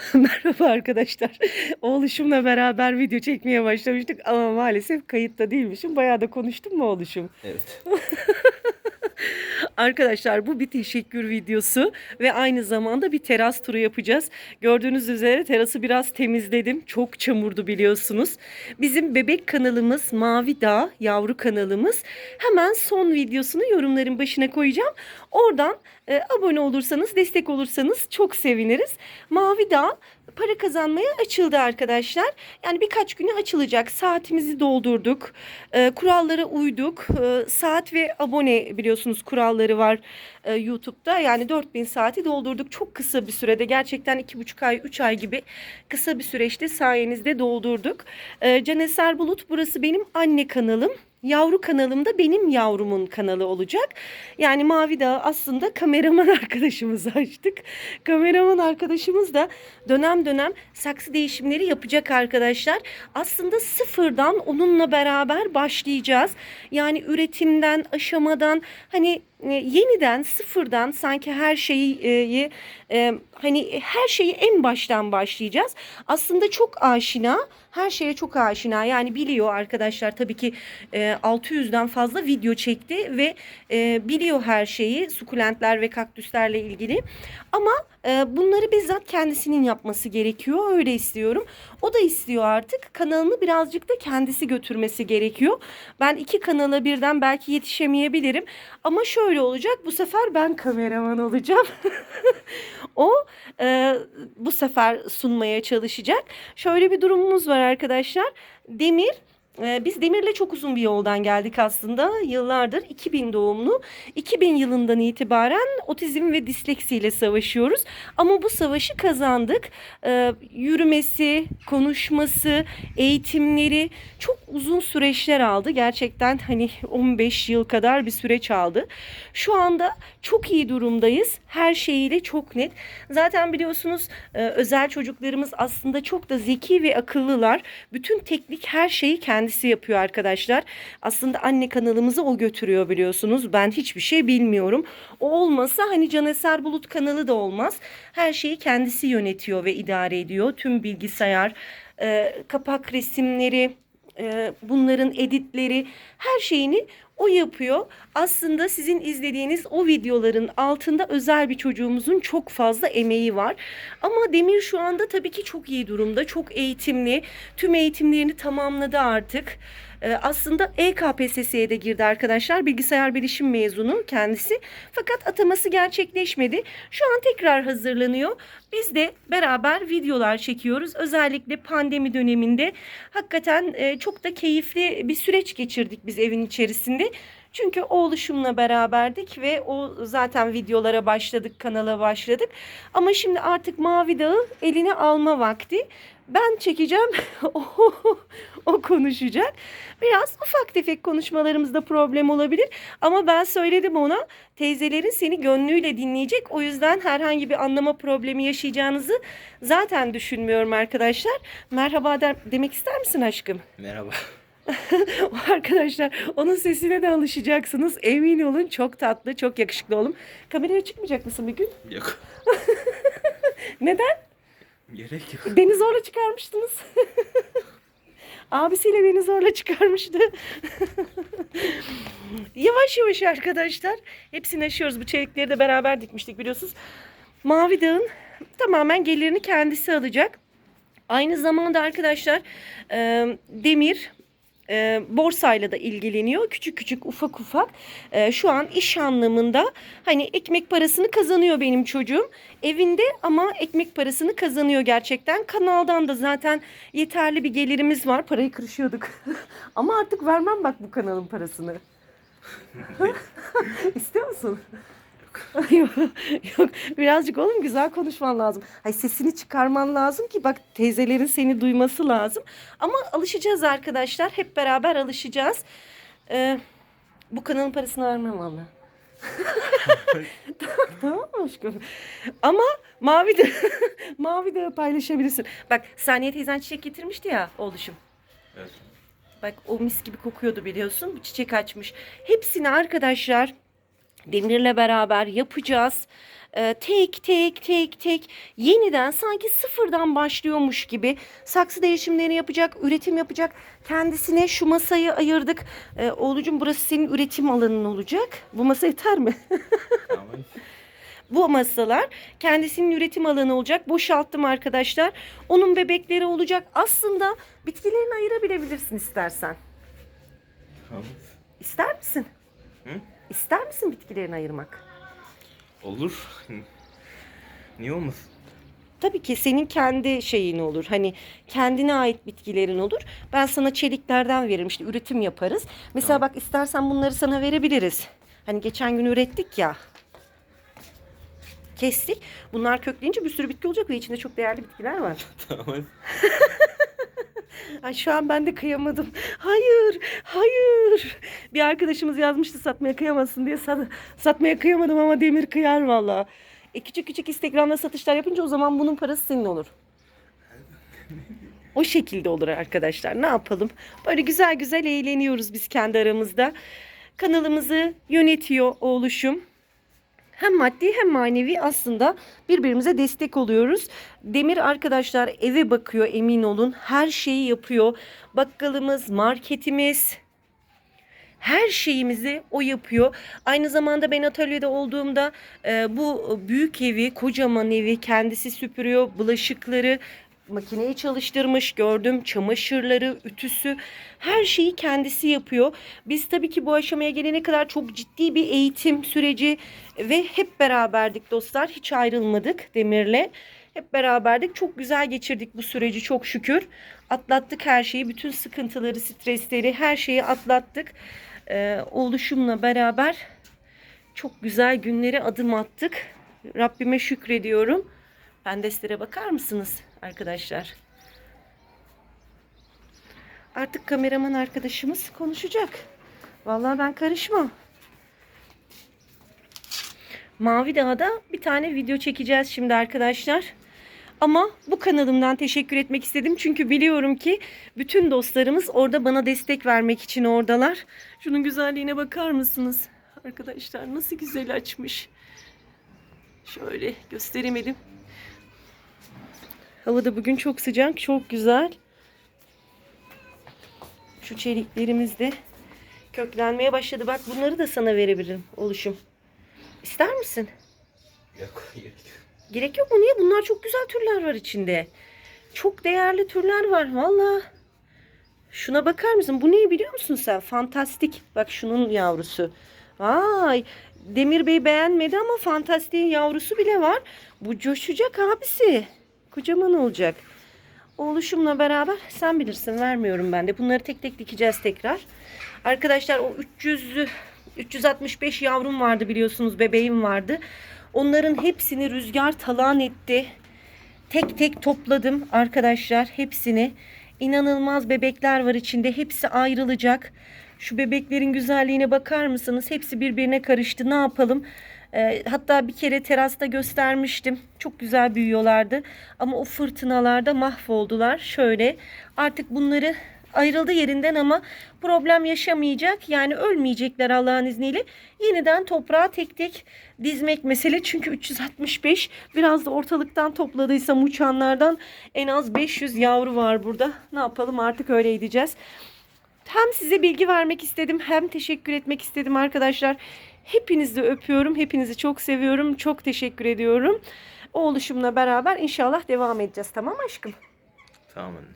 Merhaba arkadaşlar. Oğluşumla beraber video çekmeye başlamıştık ama maalesef kayıtta değilmişim. Bayağı da konuştum mu oğluşum? Evet. Arkadaşlar bu bir teşekkür videosu ve aynı zamanda bir teras turu yapacağız. Gördüğünüz üzere terası biraz temizledim. Çok çamurdu biliyorsunuz. Bizim bebek kanalımız Mavi Dağ yavru kanalımız. Hemen son videosunu yorumların başına koyacağım. Oradan e, abone olursanız, destek olursanız çok seviniriz. Mavi Dağ para kazanmaya açıldı arkadaşlar. Yani birkaç güne açılacak. Saatimizi doldurduk. E, kurallara uyduk. E, saat ve abone biliyorsunuz kuralları var e, YouTube'da. Yani 4000 saati doldurduk. Çok kısa bir sürede. Gerçekten 2,5 ay, 3 ay gibi kısa bir süreçte sayenizde doldurduk. E, Caneser Bulut burası benim anne kanalım. Yavru kanalım da benim yavrumun kanalı olacak. Yani Mavi Dağ aslında kameraman arkadaşımızı açtık. Kameraman arkadaşımız da dönem dönem saksı değişimleri yapacak arkadaşlar. Aslında sıfırdan onunla beraber başlayacağız. Yani üretimden, aşamadan hani e, yeniden sıfırdan sanki her şeyi e, e, hani her şeyi en baştan başlayacağız. Aslında çok aşina, her şeye çok aşina. Yani biliyor arkadaşlar tabii ki e, 600'den fazla video çekti ve e, biliyor her şeyi sukulentler ve kaktüslerle ilgili. Ama e, bunları bizzat kendisinin yapması gerekiyor. Öyle istiyorum. O da istiyor artık. Kanalını birazcık da kendisi götürmesi gerekiyor. Ben iki kanala birden belki yetişemeyebilirim. Ama şöyle olacak. Bu sefer ben kameraman olacağım. o e, bu sefer sunmaya çalışacak. Şöyle bir durumumuz var arkadaşlar. Demir e, biz Demir'le çok uzun bir yoldan geldik aslında. Yıllardır 2000 doğumlu. 2000 yılından itibaren otizm ve disleksiyle savaşıyoruz. Ama bu savaşı kazandık. E, yürümesi, konuşması, eğitimleri çok uzun süreçler aldı. Gerçekten hani 15 yıl kadar bir süreç aldı. Şu anda çok iyi durumdayız. Her şeyiyle çok net. Zaten biliyorsunuz e, özel çocuklarımız aslında çok da zeki ve akıllılar. Bütün teknik her şeyi kendisi yapıyor arkadaşlar. Aslında anne kanalımızı o götürüyor biliyorsunuz. Ben hiçbir şey bilmiyorum. O olmasa hani Caneser Bulut kanalı da olmaz. Her şeyi kendisi yönetiyor ve idare ediyor. Tüm bilgisayar, e, kapak resimleri, e, bunların editleri, her şeyini o yapıyor. Aslında sizin izlediğiniz o videoların altında özel bir çocuğumuzun çok fazla emeği var. Ama Demir şu anda tabii ki çok iyi durumda. Çok eğitimli. Tüm eğitimlerini tamamladı artık. Ee, aslında EKPSS'ye de girdi arkadaşlar. Bilgisayar bilişim mezunu kendisi. Fakat ataması gerçekleşmedi. Şu an tekrar hazırlanıyor. Biz de beraber videolar çekiyoruz. Özellikle pandemi döneminde hakikaten e, çok da keyifli bir süreç geçirdik biz evin içerisinde. Çünkü oğluşumla beraberdik ve o zaten videolara başladık, kanala başladık. Ama şimdi artık Mavi Dağı eline alma vakti. Ben çekeceğim, o, o konuşacak. Biraz ufak tefek konuşmalarımızda problem olabilir. Ama ben söyledim ona teyzelerin seni gönlüyle dinleyecek. O yüzden herhangi bir anlama problemi yaşayacağınızı zaten düşünmüyorum arkadaşlar. Merhaba der, demek ister misin aşkım? Merhaba. Arkadaşlar onun sesine de alışacaksınız. Emin olun çok tatlı, çok yakışıklı oğlum. Kameraya çıkmayacak mısın bir gün? Yok. Neden? Gerek yok. Beni zorla çıkarmıştınız. Abisiyle beni zorla çıkarmıştı. yavaş yavaş arkadaşlar. Hepsini aşıyoruz. Bu çelikleri de beraber dikmiştik biliyorsunuz. Mavi Dağ'ın tamamen gelirini kendisi alacak. Aynı zamanda arkadaşlar e, Demir e, borsayla da ilgileniyor. Küçük küçük ufak ufak. E, şu an iş anlamında hani ekmek parasını kazanıyor benim çocuğum. Evinde ama ekmek parasını kazanıyor gerçekten. Kanaldan da zaten yeterli bir gelirimiz var. Parayı kırışıyorduk. ama artık vermem bak bu kanalın parasını. İstiyor musun? yok, yok. Birazcık oğlum güzel konuşman lazım. Hay sesini çıkarman lazım ki bak teyzelerin seni duyması lazım. Ama alışacağız arkadaşlar. Hep beraber alışacağız. Ee, bu kanalın parasını vermem valla. tamam aşkım? Ama mavi de mavi de paylaşabilirsin. Bak Saniye teyzen çiçek getirmişti ya oğluşum. Evet. Bak o mis gibi kokuyordu biliyorsun. Bu çiçek açmış. Hepsini arkadaşlar Demir'le beraber yapacağız. Ee, tek tek tek tek yeniden sanki sıfırdan başlıyormuş gibi saksı değişimlerini yapacak, üretim yapacak. Kendisine şu masayı ayırdık. Ee, oğlucum burası senin üretim alanın olacak. Bu masa yeter mi? Tamam. Bu masalar kendisinin üretim alanı olacak. Boşalttım arkadaşlar. Onun bebekleri olacak. Aslında bitkilerini ayırabilebilirsin istersen. Tamam. İster misin? Hı? İster misin bitkilerini ayırmak? Olur. Niye olmasın? Tabii ki senin kendi şeyin olur. Hani kendine ait bitkilerin olur. Ben sana çeliklerden veririm. İşte üretim yaparız. Mesela bak istersen bunları sana verebiliriz. Hani geçen gün ürettik ya. Kestik. Bunlar kökleyince bir sürü bitki olacak ve içinde çok değerli bitkiler var. Tamam. Ay şu an ben de kıyamadım. Hayır, hayır. Bir arkadaşımız yazmıştı satmaya kıyamazsın diye. Sat- satmaya kıyamadım ama Demir kıyar valla. E küçük küçük Instagram'da satışlar yapınca o zaman bunun parası senin olur. O şekilde olur arkadaşlar. Ne yapalım? Böyle güzel güzel eğleniyoruz biz kendi aramızda. Kanalımızı yönetiyor oğluşum hem maddi hem manevi aslında birbirimize destek oluyoruz. Demir arkadaşlar eve bakıyor emin olun. Her şeyi yapıyor. Bakkalımız, marketimiz, her şeyimizi o yapıyor. Aynı zamanda ben atölyede olduğumda e, bu büyük evi, kocaman evi kendisi süpürüyor. Bulaşıkları makineyi çalıştırmış gördüm. Çamaşırları, ütüsü her şeyi kendisi yapıyor. Biz tabii ki bu aşamaya gelene kadar çok ciddi bir eğitim süreci ve hep beraberdik dostlar. Hiç ayrılmadık Demir'le. Hep beraberdik. Çok güzel geçirdik bu süreci çok şükür. Atlattık her şeyi. Bütün sıkıntıları, stresleri, her şeyi atlattık. Ee, oluşumla beraber çok güzel günlere adım attık. Rabbime şükrediyorum. Pendeslere bakar mısınız arkadaşlar? Artık kameraman arkadaşımız konuşacak. Vallahi ben karışmam. Mavi Dağ'da bir tane video çekeceğiz şimdi arkadaşlar. Ama bu kanalımdan teşekkür etmek istedim. Çünkü biliyorum ki bütün dostlarımız orada bana destek vermek için oradalar. Şunun güzelliğine bakar mısınız? Arkadaşlar nasıl güzel açmış. Şöyle gösteremedim. Hava da bugün çok sıcak, çok güzel. Şu çeliklerimiz de köklenmeye başladı. Bak bunları da sana verebilirim oluşum. İster misin? Yok. gerek yok. Gerek yok mu? Niye? Bunlar çok güzel türler var içinde. Çok değerli türler var. Valla. Şuna bakar mısın? Bu ne biliyor musun sen? Fantastik. Bak şunun yavrusu. Vay. Demir Bey beğenmedi ama fantastiğin yavrusu bile var. Bu coşacak abisi. Kocaman olacak. Oluşumla beraber sen bilirsin vermiyorum ben de. Bunları tek tek dikeceğiz tekrar. Arkadaşlar o 300 365 yavrum vardı biliyorsunuz bebeğim vardı. Onların hepsini rüzgar talan etti. Tek tek topladım arkadaşlar hepsini. İnanılmaz bebekler var içinde. Hepsi ayrılacak. Şu bebeklerin güzelliğine bakar mısınız? Hepsi birbirine karıştı. Ne yapalım? Ee, hatta bir kere terasta göstermiştim. Çok güzel büyüyorlardı. Ama o fırtınalarda mahvoldular. Şöyle artık bunları ayrıldı yerinden ama problem yaşamayacak. Yani ölmeyecekler Allah'ın izniyle. Yeniden toprağa tek tek dizmek mesele. Çünkü 365 biraz da ortalıktan topladıysam uçanlardan en az 500 yavru var burada. Ne yapalım artık öyle edeceğiz. Hem size bilgi vermek istedim hem teşekkür etmek istedim arkadaşlar. Hepinizi öpüyorum. Hepinizi çok seviyorum. Çok teşekkür ediyorum. O oluşumla beraber inşallah devam edeceğiz. Tamam aşkım? Tamam anne.